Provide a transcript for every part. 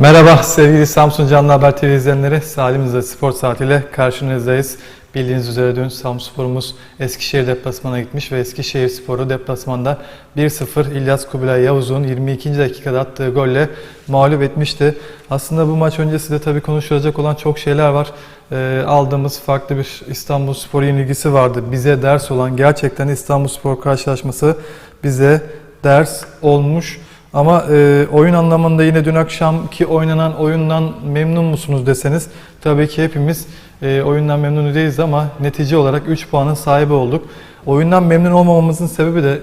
Merhaba sevgili Samsun Canlı Haber TV izleyenleri. Salim Rıza Spor Saati ile karşınızdayız. Bildiğiniz üzere dün Samspor'umuz Eskişehir deplasmana gitmiş ve Eskişehir Sporu deplasmanda 1-0 İlyas Kubilay Yavuz'un 22. dakikada attığı golle mağlup etmişti. Aslında bu maç öncesi de tabii konuşulacak olan çok şeyler var. Ee, aldığımız farklı bir İstanbul Spor yenilgisi vardı. Bize ders olan gerçekten İstanbul Spor karşılaşması bize ders olmuş. Ama e, oyun anlamında yine dün akşamki oynanan oyundan memnun musunuz deseniz tabii ki hepimiz e, oyundan memnun değiliz ama netice olarak 3 puanın sahibi olduk. Oyundan memnun olmamamızın sebebi de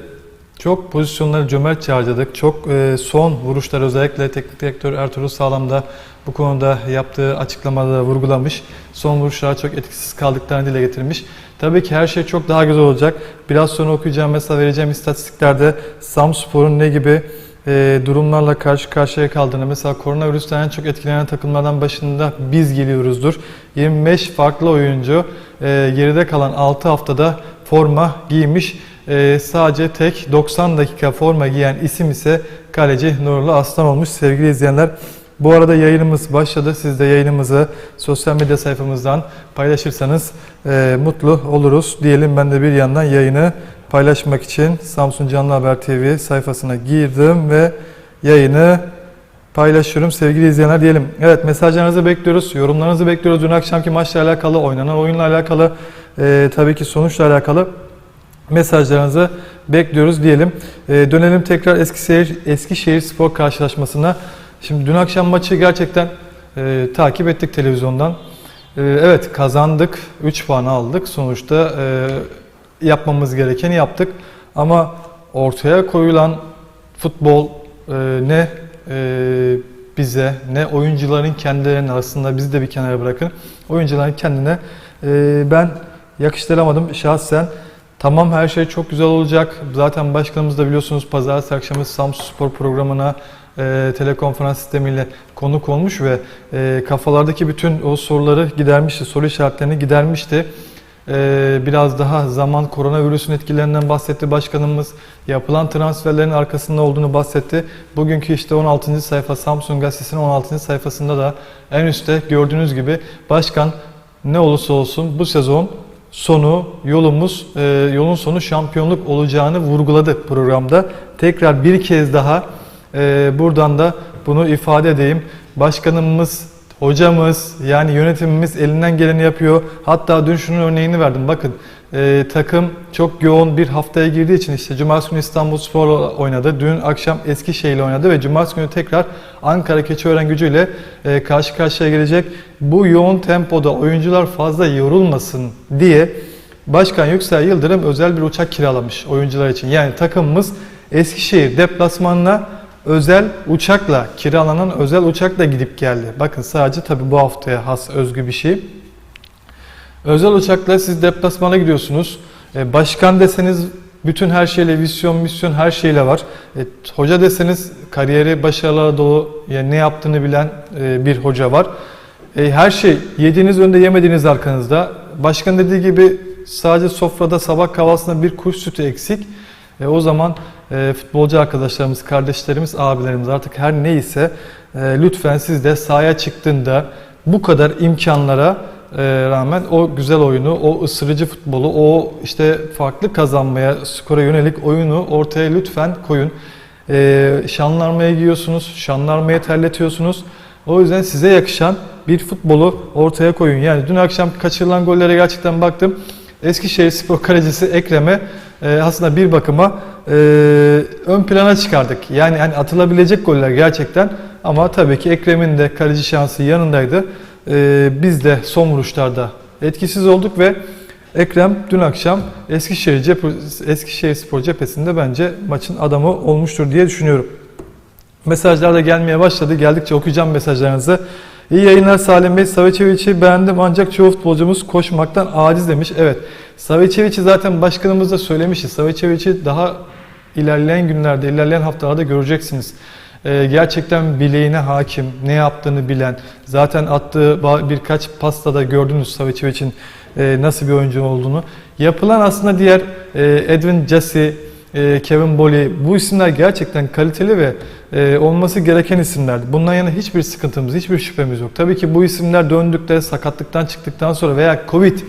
çok pozisyonları cömertçe harcadık. Çok e, son vuruşlar özellikle teknik direktör Ertuğrul Sağlam da bu konuda yaptığı açıklamada vurgulamış. Son vuruşlar çok etkisiz kaldıklarını dile getirmiş. Tabii ki her şey çok daha güzel olacak. Biraz sonra okuyacağım mesela vereceğim istatistiklerde Samspor'un ne gibi e, durumlarla karşı karşıya kaldığını mesela koronavirüsten en çok etkilenen takımlardan başında biz geliyoruzdur. 25 farklı oyuncu e, geride kalan 6 haftada forma giymiş. E, sadece tek 90 dakika forma giyen isim ise kaleci Nurullah Aslan olmuş sevgili izleyenler. Bu arada yayınımız başladı. Siz de yayınımızı sosyal medya sayfamızdan paylaşırsanız e, mutlu oluruz. Diyelim ben de bir yandan yayını paylaşmak için Samsun Canlı Haber TV sayfasına girdim ve yayını paylaşıyorum sevgili izleyenler diyelim. Evet mesajlarınızı bekliyoruz, yorumlarınızı bekliyoruz. Dün akşamki maçla alakalı, oynanan oyunla alakalı, e, tabii ki sonuçla alakalı mesajlarınızı bekliyoruz diyelim. E, dönelim tekrar Eskişehir, Eskişehir Spor karşılaşmasına. Şimdi dün akşam maçı gerçekten e, takip ettik televizyondan. E, evet kazandık, 3 puan aldık. Sonuçta e, yapmamız gerekeni yaptık. Ama ortaya koyulan futbol e, ne e, bize ne oyuncuların kendilerine aslında bizi de bir kenara bırakın. Oyuncuların kendine e, ben yakıştıramadım şahsen. Tamam her şey çok güzel olacak. Zaten başkanımız da biliyorsunuz pazartesi akşamı Samsun Spor programına e, telekonferans sistemiyle konuk olmuş ve e, kafalardaki bütün o soruları gidermişti, soru işaretlerini gidermişti. Ee, biraz daha zaman koronavirüsün etkilerinden bahsetti başkanımız. Yapılan transferlerin arkasında olduğunu bahsetti. Bugünkü işte 16. sayfa Samsun Gazetesi'nin 16. sayfasında da en üstte gördüğünüz gibi başkan ne olursa olsun bu sezon sonu yolumuz e, yolun sonu şampiyonluk olacağını vurguladı programda. Tekrar bir kez daha e, buradan da bunu ifade edeyim. Başkanımız Hocamız yani yönetimimiz elinden geleni yapıyor. Hatta dün şunun örneğini verdim. Bakın e, takım çok yoğun bir haftaya girdiği için işte Cumartesi günü İstanbul Spor oynadı. Dün akşam Eskişehir ile oynadı ve Cumartesi günü tekrar Ankara Keçiören gücüyle e, karşı karşıya gelecek. Bu yoğun tempoda oyuncular fazla yorulmasın diye Başkan Yüksel Yıldırım özel bir uçak kiralamış oyuncular için. Yani takımımız Eskişehir deplasmanına özel uçakla kiralanan özel uçakla gidip geldi. Bakın sadece tabi bu haftaya has özgü bir şey. Özel uçakla siz deplasmana gidiyorsunuz. E, Başkan deseniz bütün her şeyle visyon, misyon her şeyle var. E, hoca deseniz kariyeri başarılara dolu yani ne yaptığını bilen e, bir hoca var. E, Her şey yediğiniz önde yemediğiniz arkanızda. Başkan dediği gibi sadece sofrada sabah kahvaltısında bir kuş sütü eksik. E, o zaman e, futbolcu arkadaşlarımız, kardeşlerimiz, abilerimiz artık her neyse e, lütfen siz de sahaya çıktığında bu kadar imkanlara e, rağmen o güzel oyunu, o ısırıcı futbolu, o işte farklı kazanmaya, skora yönelik oyunu ortaya lütfen koyun. E, şanlarmaya giyiyorsunuz, şanlarmaya terletiyorsunuz. O yüzden size yakışan bir futbolu ortaya koyun. Yani dün akşam kaçırılan gollere gerçekten baktım. Eskişehir Spor kalecisi Ekrem'e e, aslında bir bakıma e, ön plana çıkardık. Yani hani atılabilecek goller gerçekten ama tabii ki Ekrem'in de kaleci şansı yanındaydı. E, biz de son vuruşlarda etkisiz olduk ve Ekrem dün akşam Eskişehir, cephe- Eskişehir Spor cephesinde bence maçın adamı olmuştur diye düşünüyorum. Mesajlar da gelmeye başladı. Geldikçe okuyacağım mesajlarınızı. İyi yayınlar Salim Bey. Savicevic'i beğendim ancak çoğu futbolcumuz koşmaktan aciz demiş. Evet. Savicevic'i zaten başkanımız da söylemişti. Savicevic'i daha ilerleyen günlerde, ilerleyen haftalarda göreceksiniz. Ee, gerçekten bileğine hakim, ne yaptığını bilen, zaten attığı birkaç pastada gördünüz Savicevic'in e, nasıl bir oyuncu olduğunu. Yapılan aslında diğer e, Edwin Jesse, Kevin Boley bu isimler gerçekten kaliteli ve e, olması gereken isimler. Bundan yana hiçbir sıkıntımız, hiçbir şüphemiz yok. Tabii ki bu isimler döndükte, sakatlıktan çıktıktan sonra veya Covid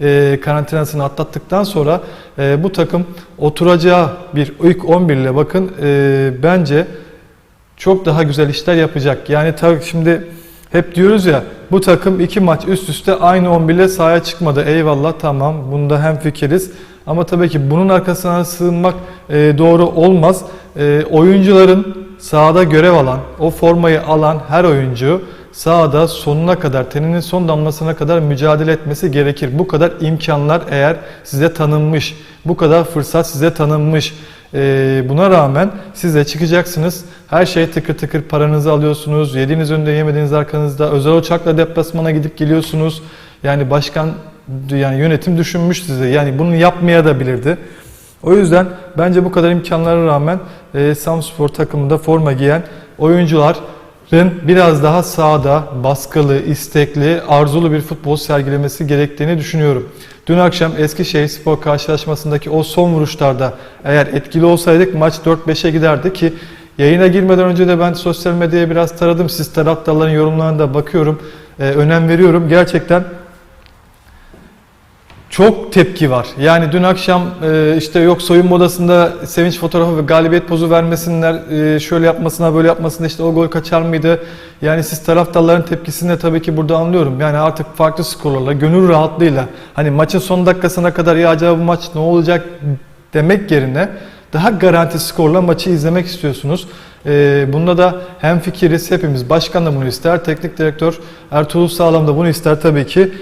e, karantinasını atlattıktan sonra e, bu takım oturacağı bir ilk 11 ile bakın e, bence çok daha güzel işler yapacak. Yani tabii şimdi hep diyoruz ya bu takım iki maç üst üste aynı 11 ile sahaya çıkmadı. Eyvallah tamam bunda hem fikiriz. Ama tabii ki bunun arkasına sığınmak e, doğru olmaz. E, oyuncuların sahada görev alan, o formayı alan her oyuncu sahada sonuna kadar, teninin son damlasına kadar mücadele etmesi gerekir. Bu kadar imkanlar eğer size tanınmış, bu kadar fırsat size tanınmış. Ee, buna rağmen siz de çıkacaksınız. Her şey tıkır tıkır paranızı alıyorsunuz. Yediğiniz önünde yemediğiniz arkanızda. Özel uçakla deplasmana gidip geliyorsunuz. Yani başkan yani yönetim düşünmüş size. Yani bunu yapmaya da bilirdi. O yüzden bence bu kadar imkanlara rağmen e, Samspor takımında forma giyen oyuncuların biraz daha sahada baskılı, istekli, arzulu bir futbol sergilemesi gerektiğini düşünüyorum. Dün akşam Eskişehir Spor karşılaşmasındaki o son vuruşlarda eğer etkili olsaydık maç 4-5'e giderdi ki yayına girmeden önce de ben sosyal medyaya biraz taradım. Siz taraftarların yorumlarına da bakıyorum. Ee, önem veriyorum. Gerçekten çok tepki var. Yani dün akşam e, işte yok soyunma odasında sevinç fotoğrafı ve galibiyet pozu vermesinler, e, şöyle yapmasına böyle yapmasına işte o gol kaçar mıydı? Yani siz taraftarların tepkisini de tabii ki burada anlıyorum. Yani artık farklı skorlarla, gönül rahatlığıyla hani maçın son dakikasına kadar ya acaba bu maç ne olacak demek yerine daha garanti skorla maçı izlemek istiyorsunuz. E, bunda da hem fikiriz hepimiz. Başkan da bunu ister, teknik direktör Ertuğrul Sağlam da bunu ister tabii ki.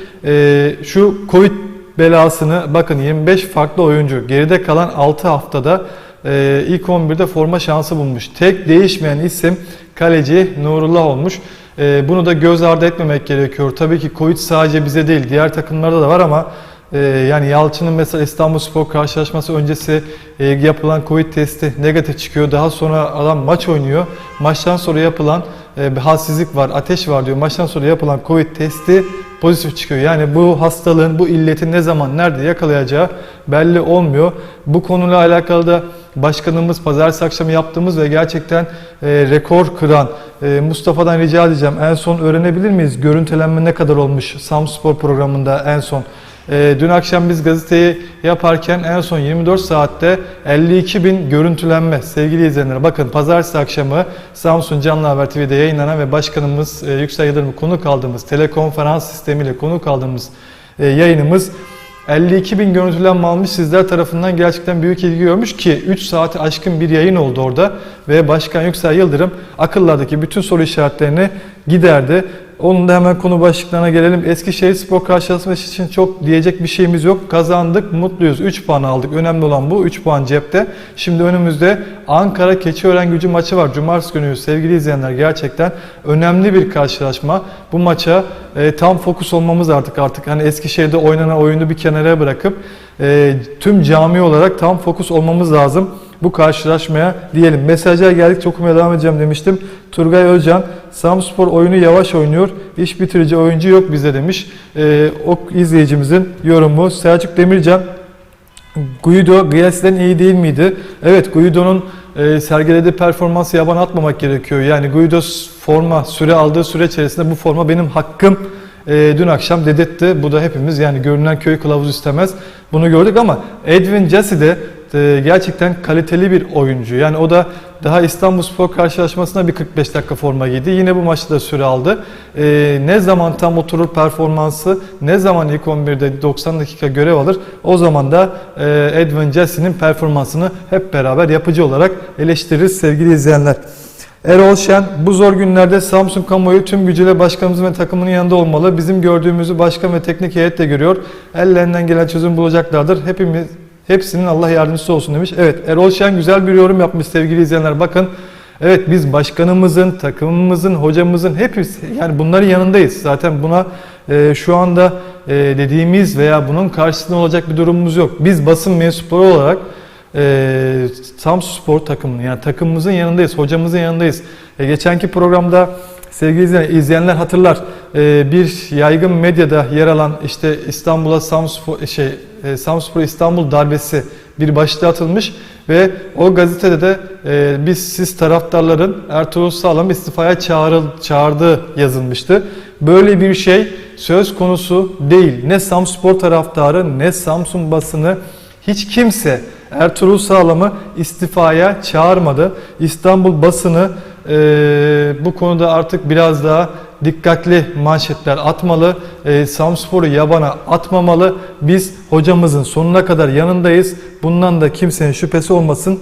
Şu Covid belasını bakın 25 farklı oyuncu geride kalan 6 haftada e, ilk 11'de forma şansı bulmuş. Tek değişmeyen isim kaleci Nurullah olmuş. E, bunu da göz ardı etmemek gerekiyor. Tabii ki Covid sadece bize değil diğer takımlarda da var ama e, yani Yalçın'ın mesela İstanbul Spor karşılaşması öncesi e, yapılan Covid testi negatif çıkıyor. Daha sonra adam maç oynuyor. Maçtan sonra yapılan e, bir halsizlik var, ateş var diyor. Maçtan sonra yapılan Covid testi pozitif çıkıyor. Yani bu hastalığın, bu illetin ne zaman, nerede yakalayacağı belli olmuyor. Bu konuyla alakalı da başkanımız pazartesi akşamı yaptığımız ve gerçekten e, rekor kıran e, Mustafa'dan rica edeceğim. En son öğrenebilir miyiz? Görüntülenme ne kadar olmuş Samspor programında en son? E, dün akşam biz gazeteyi yaparken en son 24 saatte 52 bin görüntülenme sevgili izleyenler. Bakın pazartesi akşamı Samsun Canlı Haber TV'de yayınlanan ve başkanımız e, Yüksel Yıldırım'ı konuk aldığımız telekonferans sistemiyle konuk aldığımız e, yayınımız 52 bin görüntülenme almış sizler tarafından gerçekten büyük ilgi görmüş ki 3 saati aşkın bir yayın oldu orada ve Başkan Yüksel Yıldırım akıllardaki bütün soru işaretlerini giderdi. Onun da hemen konu başlıklarına gelelim. Eskişehir Spor karşılaşması için çok diyecek bir şeyimiz yok. Kazandık, mutluyuz. 3 puan aldık. Önemli olan bu. 3 puan cepte. Şimdi önümüzde Ankara Keçiören Gücü maçı var. Cumartesi günü sevgili izleyenler gerçekten önemli bir karşılaşma. Bu maça e, tam fokus olmamız artık artık. Hani Eskişehir'de oynanan oyunu bir kenara bırakıp e, tüm cami olarak tam fokus olmamız lazım bu karşılaşmaya diyelim. Mesajlar geldikçe okumaya devam edeceğim demiştim. Turgay Özcan, Samspor oyunu yavaş oynuyor. İş bitirici oyuncu yok bize demiş. Ee, o izleyicimizin yorumu. Selçuk Demircan, Guido Giyasi'den iyi değil miydi? Evet Guido'nun e, sergilediği performansı yaban atmamak gerekiyor. Yani Guido forma süre aldığı süre içerisinde bu forma benim hakkım e, dün akşam dedetti. Bu da hepimiz yani görünen köy kılavuz istemez. Bunu gördük ama Edwin Jesse de e, gerçekten kaliteli bir oyuncu. Yani o da daha İstanbul Spor karşılaşmasına bir 45 dakika forma giydi. Yine bu maçta da süre aldı. E, ne zaman tam oturur performansı, ne zaman ilk 11'de 90 dakika görev alır o zaman da e, Edwin Jesse'nin performansını hep beraber yapıcı olarak eleştiririz sevgili izleyenler. Erol Şen bu zor günlerde Samsun kamuoyu tüm gücüyle başkanımızın ve takımının yanında olmalı. Bizim gördüğümüzü başkan ve teknik heyet de görüyor. Ellerinden gelen çözüm bulacaklardır. Hepimiz Hepsinin Allah yardımcısı olsun demiş. Evet Erol Şen güzel bir yorum yapmış sevgili izleyenler. Bakın evet biz başkanımızın, takımımızın, hocamızın hepimiz yani bunların yanındayız. Zaten buna e, şu anda e, dediğimiz veya bunun karşısında olacak bir durumumuz yok. Biz basın mensupları olarak e, Samsun Spor takımının yani takımımızın yanındayız, hocamızın yanındayız. E, geçenki programda sevgili izleyenler hatırlar. e, bir yaygın medyada yer alan işte İstanbul'a Samspor şey e, Samspor İstanbul darbesi bir başlığı atılmış ve o gazetede de e, biz siz taraftarların Ertuğrul Sağlam istifaya çağrıl, çağırdığı yazılmıştı. Böyle bir şey söz konusu değil. Ne Samspor taraftarı ne Samsun basını hiç kimse Ertuğrul Sağlam'ı istifaya çağırmadı. İstanbul basını e, bu konuda artık biraz daha dikkatli manşetler atmalı. E, Samspor'u yabana atmamalı. Biz hocamızın sonuna kadar yanındayız. Bundan da kimsenin şüphesi olmasın.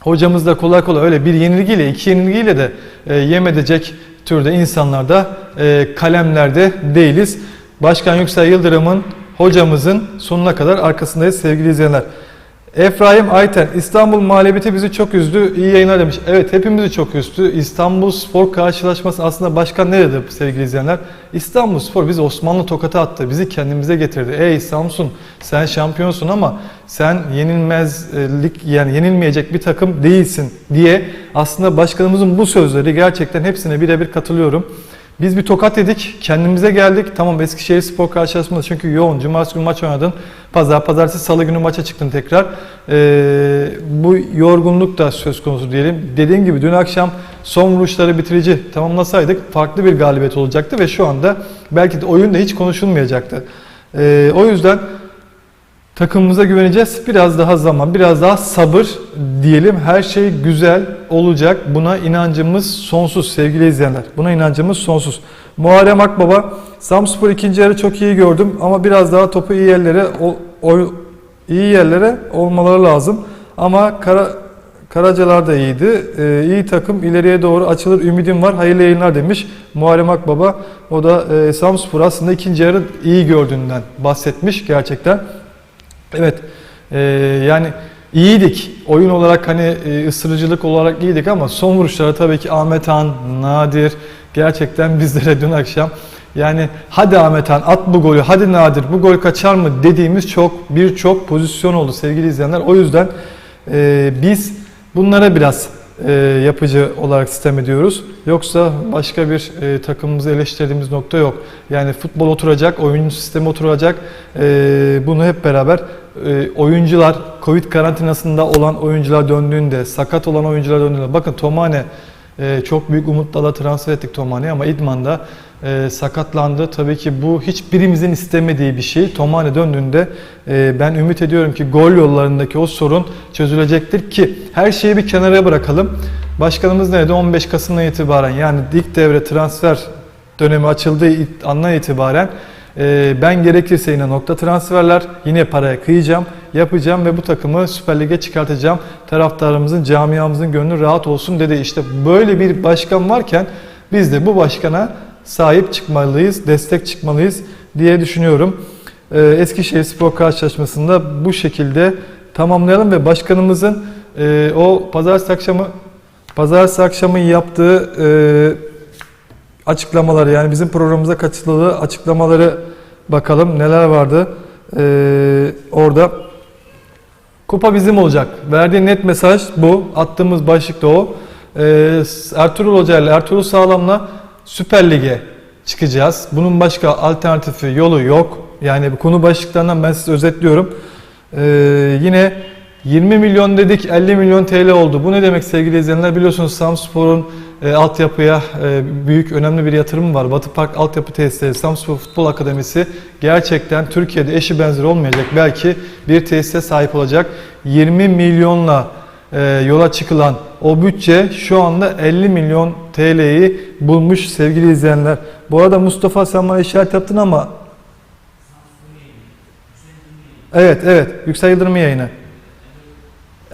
Hocamız da kolay kolay öyle bir yenilgiyle, iki yenilgiyle de e, yem edecek türde insanlar da e, kalemlerde değiliz. Başkan Yüksel Yıldırım'ın hocamızın sonuna kadar arkasındayız sevgili izleyenler. Efraim Ayten, İstanbul mağlubiyeti bizi çok üzdü. İyi yayınlar demiş. Evet hepimizi çok üzdü. İstanbul Spor karşılaşması aslında başkan ne dedi sevgili izleyenler? İstanbul Spor bizi Osmanlı tokatı attı. Bizi kendimize getirdi. Ey Samsun sen şampiyonsun ama sen yenilmezlik yani yenilmeyecek bir takım değilsin diye aslında başkanımızın bu sözleri gerçekten hepsine birebir katılıyorum. Biz bir tokat yedik, kendimize geldik. Tamam Eskişehir Spor karşılaşmasında çünkü yoğun. Cumartesi günü maç oynadın. Pazar, pazartesi, salı günü maça çıktın tekrar. Ee, bu yorgunluk da söz konusu diyelim. Dediğim gibi dün akşam son vuruşları bitirici tamamlasaydık farklı bir galibiyet olacaktı ve şu anda belki de oyunda hiç konuşulmayacaktı. Ee, o yüzden Takımımıza güveneceğiz. Biraz daha zaman, biraz daha sabır diyelim. Her şey güzel olacak. Buna inancımız sonsuz sevgili izleyenler. Buna inancımız sonsuz. Muharrem Akbaba, Samspor ikinci yarı çok iyi gördüm ama biraz daha topu iyi yerlere o, o- iyi yerlere olmaları lazım. Ama Kara, Karacalar da iyiydi. Ee, iyi takım ileriye doğru açılır ümidim var. Hayırlı yayınlar demiş Muharrem Akbaba. O da e, Samspor aslında ikinci yarı iyi gördüğünden bahsetmiş gerçekten. Evet, e, yani iyiydik. Oyun olarak hani e, ısırıcılık olarak iyiydik ama son vuruşlara tabii ki Ahmet Han, Nadir gerçekten bizlere dün akşam yani hadi Ahmet Han at bu golü, hadi Nadir bu gol kaçar mı dediğimiz çok birçok pozisyon oldu sevgili izleyenler. O yüzden e, biz bunlara biraz e, yapıcı olarak sistem ediyoruz. Yoksa başka bir e, takımımızı eleştirdiğimiz nokta yok. Yani futbol oturacak, oyun sistemi oturacak. E, bunu hep beraber e, oyuncular, Covid karantinasında olan oyuncular döndüğünde, sakat olan oyuncular döndüğünde. Bakın Tomane çok büyük umutlarla transfer ettik Tomane'yi ama İdman'da e, sakatlandı. Tabii ki bu hiçbirimizin istemediği bir şey. Tomane döndüğünde e, ben ümit ediyorum ki gol yollarındaki o sorun çözülecektir ki her şeyi bir kenara bırakalım. Başkanımız ne dedi? 15 Kasım'dan itibaren yani dik devre transfer dönemi açıldığı andan itibaren e, ben gerekirse yine nokta transferler yine paraya kıyacağım, yapacağım ve bu takımı Süper Lig'e çıkartacağım. Taraftarımızın, camiamızın gönlü rahat olsun dedi. İşte böyle bir başkan varken biz de bu başkana sahip çıkmalıyız, destek çıkmalıyız diye düşünüyorum. Ee, Eskişehir Spor karşılaşmasında bu şekilde tamamlayalım ve başkanımızın e, o pazartesi akşamı pazartesi akşamı yaptığı e, açıklamaları yani bizim programımıza katıldığı açıklamaları bakalım neler vardı Ee, orada. Kupa bizim olacak. Verdiği net mesaj bu. Attığımız başlık da o. Ertuğrul Hoca ile Ertuğrul Sağlam'la Süper Lig'e çıkacağız. Bunun başka alternatifi yolu yok. Yani bu konu başlıklarından ben size özetliyorum. Ee, yine 20 milyon dedik 50 milyon TL oldu. Bu ne demek sevgili izleyenler? Biliyorsunuz Samspor'un e, altyapıya e, büyük önemli bir yatırımı var. Batı Park Altyapı Tesisleri, Samspor Futbol Akademisi gerçekten Türkiye'de eşi benzeri olmayacak. Belki bir tesise sahip olacak. 20 milyonla yola çıkılan o bütçe şu anda 50 milyon TL'yi bulmuş sevgili izleyenler. Bu arada Mustafa sen bana işaret yaptın ama Evet, evet. Yüksel Yıldırım yayını.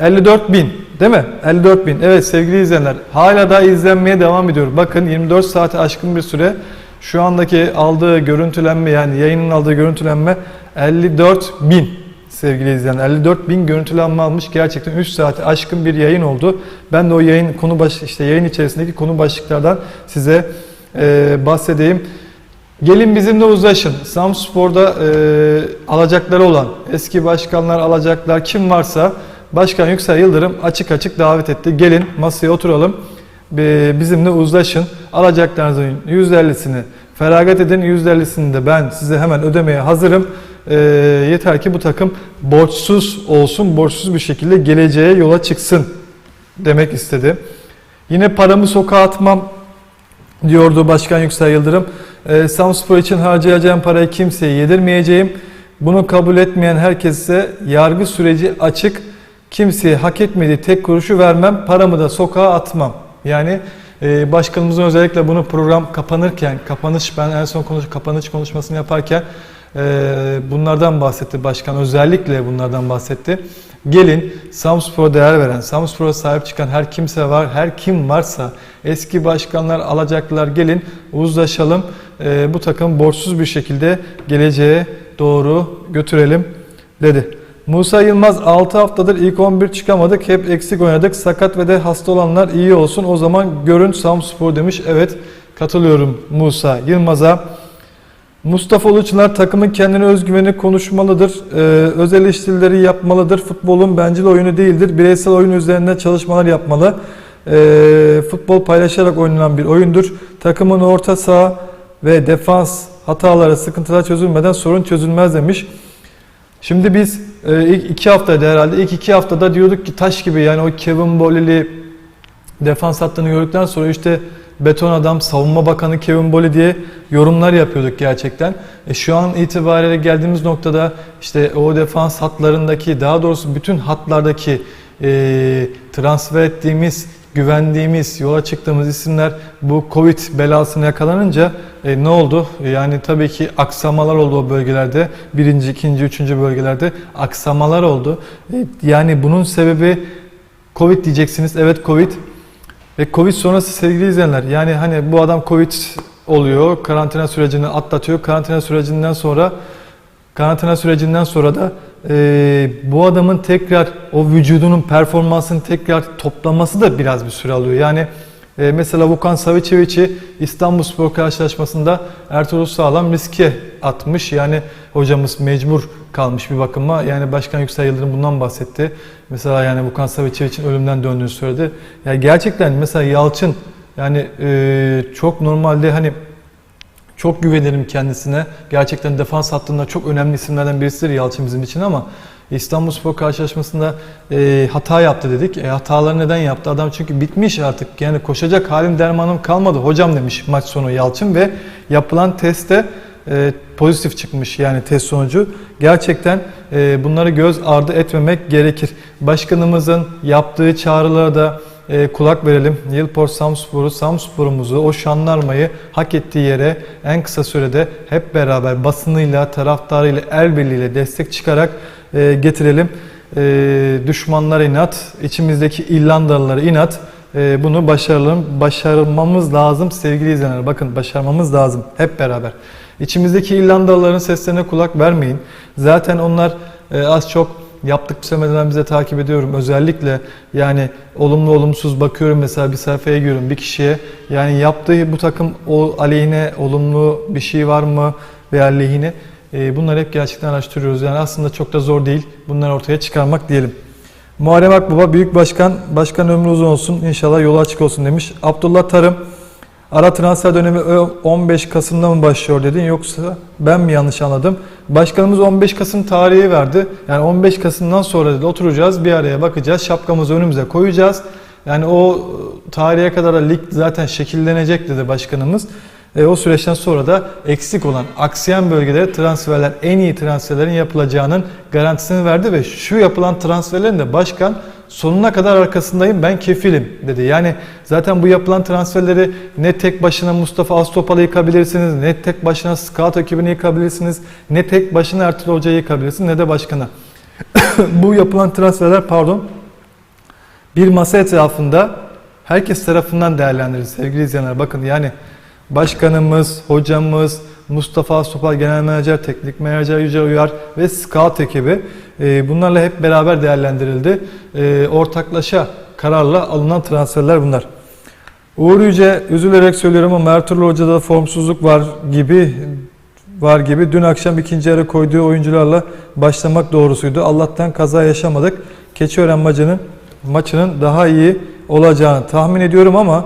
54 bin değil mi? 54 bin. Evet sevgili izleyenler hala da izlenmeye devam ediyor. Bakın 24 saate aşkın bir süre şu andaki aldığı görüntülenme yani yayının aldığı görüntülenme 54 bin sevgili izleyenler. 54 bin görüntülenme almış. Gerçekten 3 saate aşkın bir yayın oldu. Ben de o yayın konu baş işte yayın içerisindeki konu başlıklardan size e, bahsedeyim. Gelin bizimle uzlaşın. Samspor'da e, alacakları olan eski başkanlar alacaklar kim varsa Başkan Yüksel Yıldırım açık açık davet etti. Gelin masaya oturalım. Bizimle uzlaşın. Alacaklarınızın %50'sini feragat edin. %50'sini de ben size hemen ödemeye hazırım. Ee, yeter ki bu takım borçsuz olsun, borçsuz bir şekilde geleceğe yola çıksın demek istedi. Yine paramı sokağa atmam diyordu Başkan Yüksel Yıldırım. Ee, Samspor için harcayacağım parayı kimseye yedirmeyeceğim. Bunu kabul etmeyen herkese yargı süreci açık. Kimseye hak etmediği tek kuruşu vermem, paramı da sokağa atmam. Yani e, başkanımızın özellikle bunu program kapanırken, kapanış ben en son konuş, kapanış konuşmasını yaparken e, bunlardan bahsetti başkan. Özellikle bunlardan bahsetti. Gelin Samspor'a değer veren, Samspor'a sahip çıkan her kimse var, her kim varsa eski başkanlar, alacaklılar gelin uzlaşalım. E, bu takım borçsuz bir şekilde geleceğe doğru götürelim dedi. Musa Yılmaz 6 haftadır ilk 11 çıkamadık. Hep eksik oynadık. Sakat ve de hasta olanlar iyi olsun. O zaman görün Samspor demiş. Evet katılıyorum Musa Yılmaz'a. Mustafa Uluçlar takımın kendine özgüveni konuşmalıdır. Ee, öz eleştirileri yapmalıdır. Futbolun bencil oyunu değildir. Bireysel oyun üzerinde çalışmalar yapmalı. Ee, futbol paylaşarak oynanan bir oyundur. Takımın orta saha ve defans hataları, sıkıntılar çözülmeden sorun çözülmez demiş. Şimdi biz e, ilk iki haftaydı herhalde. İlk iki haftada diyorduk ki taş gibi yani o Kevin Bolili defans hattını gördükten sonra işte beton adam, savunma bakanı Kevin Bolly diye yorumlar yapıyorduk gerçekten. E, şu an itibariyle geldiğimiz noktada işte o defans hatlarındaki daha doğrusu bütün hatlardaki e, transfer ettiğimiz güvendiğimiz, yola çıktığımız isimler bu Covid belasına yakalanınca e, ne oldu? Yani tabii ki aksamalar oldu o bölgelerde. Birinci, ikinci, üçüncü bölgelerde aksamalar oldu. E, yani bunun sebebi Covid diyeceksiniz. Evet Covid. Ve Covid sonrası sevgili izleyenler yani hani bu adam Covid oluyor, karantina sürecini atlatıyor. Karantina sürecinden sonra karantina sürecinden sonra da e, bu adamın tekrar o vücudunun performansını tekrar toplaması da biraz bir süre alıyor. Yani e, mesela Vukan Savicevic'i İstanbulspor karşılaşmasında Ertuğrul Sağlam riske atmış. Yani hocamız mecbur kalmış bir bakıma. Yani Başkan Yüksel Yıldırım bundan bahsetti. Mesela yani Vukan Savicevic'in ölümden döndüğünü söyledi. Yani gerçekten mesela Yalçın yani e, çok normalde hani çok güvenirim kendisine. Gerçekten defans hattında çok önemli isimlerden birisidir Yalçın bizim için ama İstanbulspor karşılaşmasında e, hata yaptı dedik. E, hataları neden yaptı? Adam çünkü bitmiş artık. Yani koşacak halim dermanım kalmadı hocam demiş maç sonu Yalçın ve yapılan testte e, pozitif çıkmış yani test sonucu. Gerçekten e, bunları göz ardı etmemek gerekir. Başkanımızın yaptığı çağrılara da e, kulak verelim. Yılport Samspor'u, Samspor'umuzu, o şanlarmayı hak ettiği yere en kısa sürede hep beraber basınıyla, taraftarıyla, el birliğiyle destek çıkarak e, getirelim. E, düşmanlara inat, içimizdeki İrlandalılara inat. E, bunu başaralım, başarmamız lazım sevgili izleyenler. Bakın başarmamız lazım hep beraber. İçimizdeki İrlandalıların seslerine kulak vermeyin. Zaten onlar e, az çok yaptık söylemeden bize takip ediyorum. Özellikle yani olumlu olumsuz bakıyorum mesela bir sayfaya giriyorum bir kişiye. Yani yaptığı bu takım o aleyhine olumlu bir şey var mı veya lehine e, bunları hep gerçekten araştırıyoruz. Yani aslında çok da zor değil bunları ortaya çıkarmak diyelim. Muharrem Akbaba Büyük Başkan, Başkan ömrü uzun olsun inşallah yolu açık olsun demiş. Abdullah Tarım Ara transfer dönemi 15 Kasım'da mı başlıyor dedin yoksa ben mi yanlış anladım? Başkanımız 15 Kasım tarihi verdi. Yani 15 Kasım'dan sonra dedi oturacağız bir araya bakacağız. Şapkamızı önümüze koyacağız. Yani o tarihe kadar da lig zaten şekillenecek dedi başkanımız. E, o süreçten sonra da eksik olan aksayan bölgelere transferler en iyi transferlerin yapılacağının garantisini verdi ve şu yapılan transferlerin de başkan sonuna kadar arkasındayım ben kefilim dedi. Yani zaten bu yapılan transferleri ne tek başına Mustafa Astopal'ı yıkabilirsiniz, ne tek başına scout ekibini yıkabilirsiniz, ne tek başına Ertuğrul Hoca'yı yıkabilirsiniz ne de başkana. bu yapılan transferler pardon bir masa etrafında herkes tarafından değerlendirilir sevgili izleyenler. Bakın yani başkanımız, hocamız, Mustafa Sopal Genel Menajer, Teknik Menajer Yücel Uyar ve Scout ekibi e, bunlarla hep beraber değerlendirildi. E, ortaklaşa kararla alınan transferler bunlar. Uğur Yüce üzülerek söylüyorum ama Ertuğrul Hoca'da formsuzluk var gibi var gibi. Dün akşam ikinci yarı koyduğu oyuncularla başlamak doğrusuydu. Allah'tan kaza yaşamadık. Keçiören maçının maçının daha iyi olacağını tahmin ediyorum ama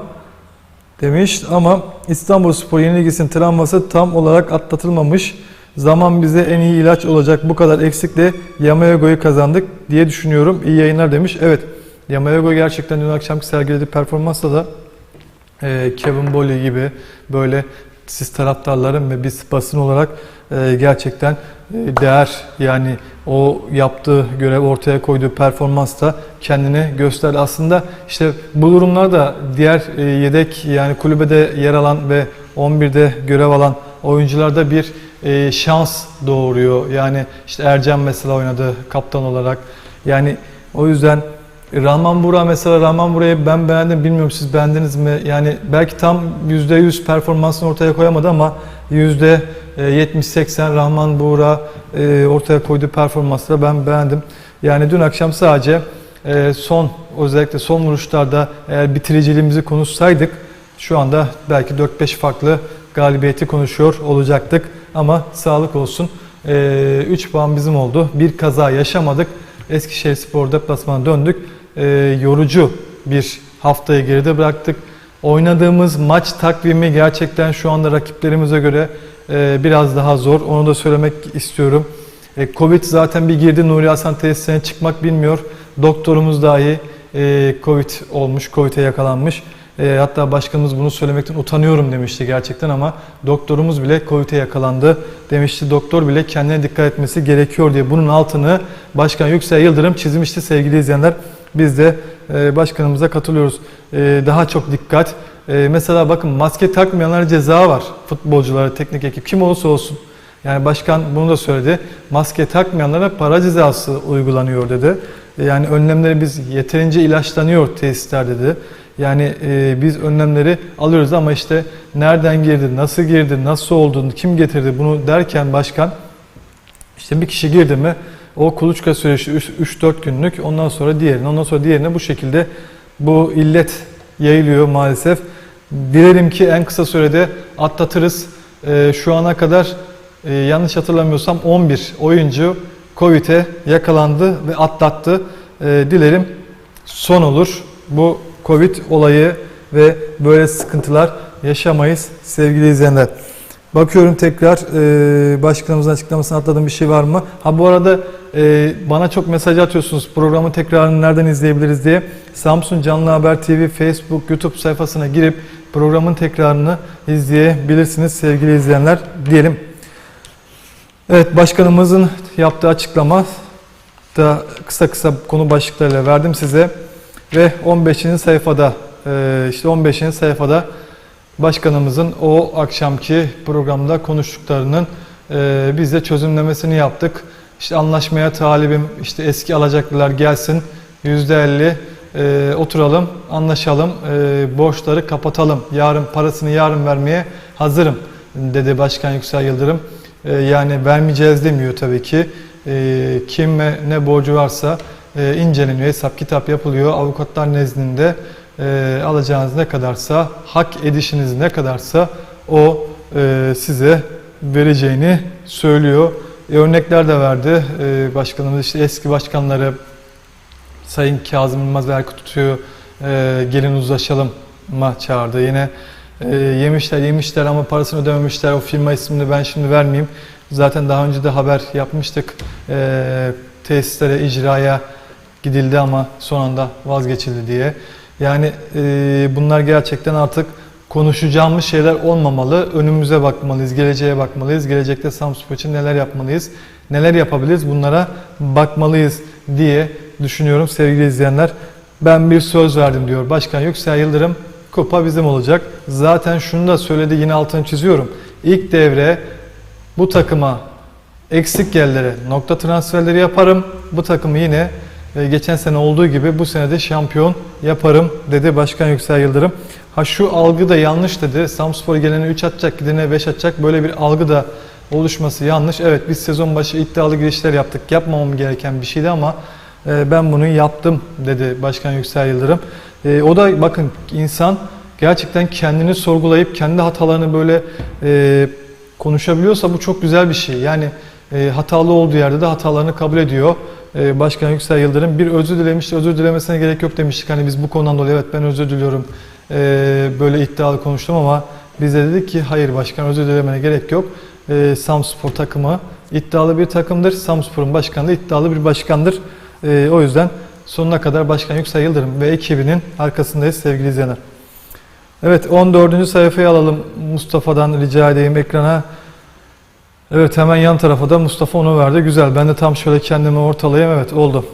demiş ama İstanbul Spor yenilgisinin travması tam olarak atlatılmamış. Zaman bize en iyi ilaç olacak. Bu kadar eksikle Yamayago'yu kazandık diye düşünüyorum. İyi yayınlar demiş. Evet Yamayago gerçekten dün akşamki sergilediği performansla da Kevin Boley gibi böyle siz taraftarların ve biz basın olarak e, gerçekten e, değer yani o yaptığı görev ortaya koyduğu performansta kendini gösterdi. Aslında işte bu durumlarda diğer e, yedek yani kulübede yer alan ve 11'de görev alan oyuncularda bir şans doğuruyor. Yani işte Ercan mesela oynadı kaptan olarak. Yani o yüzden Rahman Burak mesela Rahman Burak'ı ben beğendim. Bilmiyorum siz beğendiniz mi? Yani belki tam %100 performansını ortaya koyamadı ama %70-80 Rahman Burak e, ortaya koyduğu performansla ben beğendim. Yani dün akşam sadece e, son özellikle son vuruşlarda eğer bitiriciliğimizi konuşsaydık şu anda belki 4-5 farklı galibiyeti konuşuyor olacaktık. Ama sağlık olsun. 3 puan bizim oldu. Bir kaza yaşamadık. Eskişehir Spor deplasmana döndük. Ee, yorucu bir haftayı geride bıraktık. Oynadığımız maç takvimi gerçekten şu anda rakiplerimize göre e, biraz daha zor. Onu da söylemek istiyorum. E, Covid zaten bir girdi. Nuri Hasan tesisine çıkmak bilmiyor. Doktorumuz dahi e, Covid olmuş, Covid'e yakalanmış. E, hatta başkanımız bunu söylemekten utanıyorum demişti gerçekten ama doktorumuz bile Covid'e yakalandı demişti. Doktor bile kendine dikkat etmesi gerekiyor diye bunun altını Başkan Yüksel Yıldırım çizmişti sevgili izleyenler. Biz de e, başkanımıza katılıyoruz. E, daha çok dikkat. E, mesela bakın maske takmayanlara ceza var. Futbolculara, teknik ekip kim olursa olsun. Yani başkan bunu da söyledi. Maske takmayanlara para cezası uygulanıyor dedi. Yani önlemleri biz yeterince ilaçlanıyor tesisler dedi. Yani e, biz önlemleri alıyoruz ama işte nereden girdi, nasıl girdi, nasıl oldu, kim getirdi bunu derken başkan işte bir kişi girdi mi o kuluçka süreci 3-4 günlük ondan sonra diğerine ondan sonra diğerine bu şekilde bu illet yayılıyor maalesef. Dilerim ki en kısa sürede atlatırız. E, şu ana kadar e, yanlış hatırlamıyorsam 11 oyuncu Covid'e yakalandı ve atlattı. E, dilerim son olur. Bu Covid olayı ve böyle sıkıntılar yaşamayız sevgili izleyenler. Bakıyorum tekrar e, başkanımızın açıklamasını atladığım bir şey var mı? Ha bu arada e, bana çok mesaj atıyorsunuz programın tekrarını nereden izleyebiliriz diye. Samsun Canlı Haber TV Facebook YouTube sayfasına girip programın tekrarını izleyebilirsiniz sevgili izleyenler diyelim. Evet başkanımızın yaptığı açıklama da kısa kısa konu başlıklarıyla verdim size ve 15. sayfada e, işte 15. sayfada başkanımızın o akşamki programda konuştuklarının e, biz de çözümlemesini yaptık. İşte anlaşmaya talibim, işte eski alacaklılar gelsin, %50 e, oturalım, anlaşalım, e, borçları kapatalım. Yarın parasını yarın vermeye hazırım dedi Başkan Yüksel Yıldırım. E, yani vermeyeceğiz demiyor tabii ki. E, kime ne borcu varsa e, inceleniyor, hesap kitap yapılıyor. Avukatlar nezdinde e, alacağınız ne kadarsa, hak edişiniz ne kadarsa o e, size vereceğini söylüyor. E, örnekler de verdi. E, başkanımız işte eski başkanları Sayın Kazım Yılmaz ve Erkut Tutu'yu e, gelin uzlaşalım ma çağırdı. Yine e, yemişler yemişler ama parasını ödememişler. O firma ismini ben şimdi vermeyeyim. Zaten daha önce de haber yapmıştık. Tesislere, icraya gidildi ama son anda vazgeçildi diye. Yani e, bunlar gerçekten artık konuşacağımız şeyler olmamalı. Önümüze bakmalıyız, geleceğe bakmalıyız. Gelecekte Samspor için neler yapmalıyız, neler yapabiliriz bunlara bakmalıyız diye düşünüyorum sevgili izleyenler. Ben bir söz verdim diyor Başkan Yüksel Yıldırım. Kupa bizim olacak. Zaten şunu da söyledi yine altını çiziyorum. İlk devre bu takıma eksik yerlere nokta transferleri yaparım. Bu takımı yine geçen sene olduğu gibi bu sene de şampiyon yaparım dedi Başkan Yüksel Yıldırım. Ha şu algı da yanlış dedi. Samspor gelene 3 atacak, gidene 5 atacak. Böyle bir algı da oluşması yanlış. Evet biz sezon başı iddialı girişler yaptık. Yapmamam gereken bir şeydi ama e, ben bunu yaptım dedi Başkan Yüksel Yıldırım. E, o da bakın insan gerçekten kendini sorgulayıp kendi hatalarını böyle e, konuşabiliyorsa bu çok güzel bir şey. Yani hatalı olduğu yerde de hatalarını kabul ediyor. E, Başkan Yüksel Yıldırım bir özür dilemişti. Özür dilemesine gerek yok demiştik. Hani biz bu konudan dolayı evet ben özür diliyorum e, böyle iddialı konuştum ama biz de dedik ki hayır başkan özür dilemene gerek yok. E, Samspor takımı iddialı bir takımdır. Samspor'un başkanı da iddialı bir başkandır. O yüzden sonuna kadar Başkan Yüksel Yıldırım ve ekibinin arkasındayız sevgili izleyenler. Evet 14. sayfayı alalım Mustafa'dan rica edeyim ekrana. Evet hemen yan tarafa da Mustafa onu verdi. Güzel. Ben de tam şöyle kendimi ortalayayım. Evet oldu.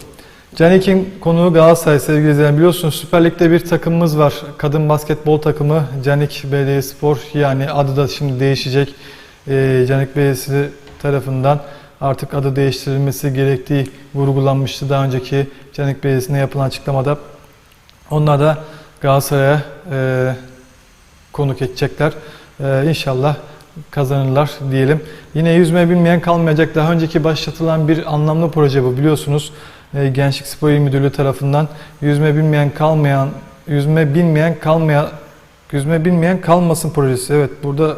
Canik'in konuğu Galatasaray sevgili izleyenler. Biliyorsunuz Süper Lig'de bir takımımız var. Kadın basketbol takımı Canik Belediyespor. Yani adı da şimdi değişecek. Ee, Canik Belediyesi tarafından artık adı değiştirilmesi gerektiği vurgulanmıştı daha önceki Canik Belediyesi'ne yapılan açıklamada. Onlar da Galatasaray'a e, konuk edecekler. E, inşallah kazanırlar diyelim. Yine yüzme bilmeyen kalmayacak. Daha önceki başlatılan bir anlamlı proje bu biliyorsunuz. E, Gençlik Spor İl Müdürlüğü tarafından yüzme bilmeyen kalmayan, yüzme bilmeyen kalmayan, yüzme bilmeyen kalmasın projesi. Evet burada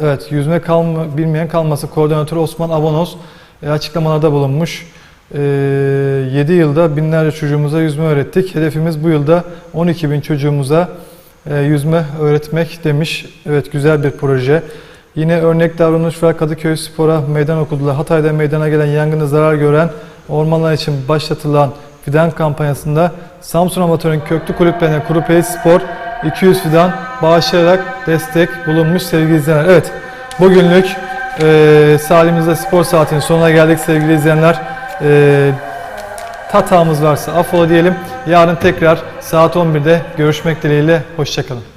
evet yüzme kalma, bilmeyen kalması koordinatörü Osman Abonos e, açıklamalarda bulunmuş. E, 7 yılda binlerce çocuğumuza yüzme öğrettik. Hedefimiz bu yılda 12 bin çocuğumuza e, yüzme öğretmek demiş. Evet güzel bir proje. Yine örnek davranış ve Kadıköy Spor'a meydan okudular. Hatay'da meydana gelen yangını zarar gören ormanlar için başlatılan fidan kampanyasında Samsun Amatör'ün köklü kulüplerine Kurupeli Spor 200 fidan bağışlayarak destek bulunmuş sevgili izleyenler. Evet bugünlük e, Salimizde Spor Saati'nin sonuna geldik sevgili izleyenler. E, hatamız varsa affola diyelim. Yarın tekrar saat 11'de görüşmek dileğiyle. Hoşçakalın.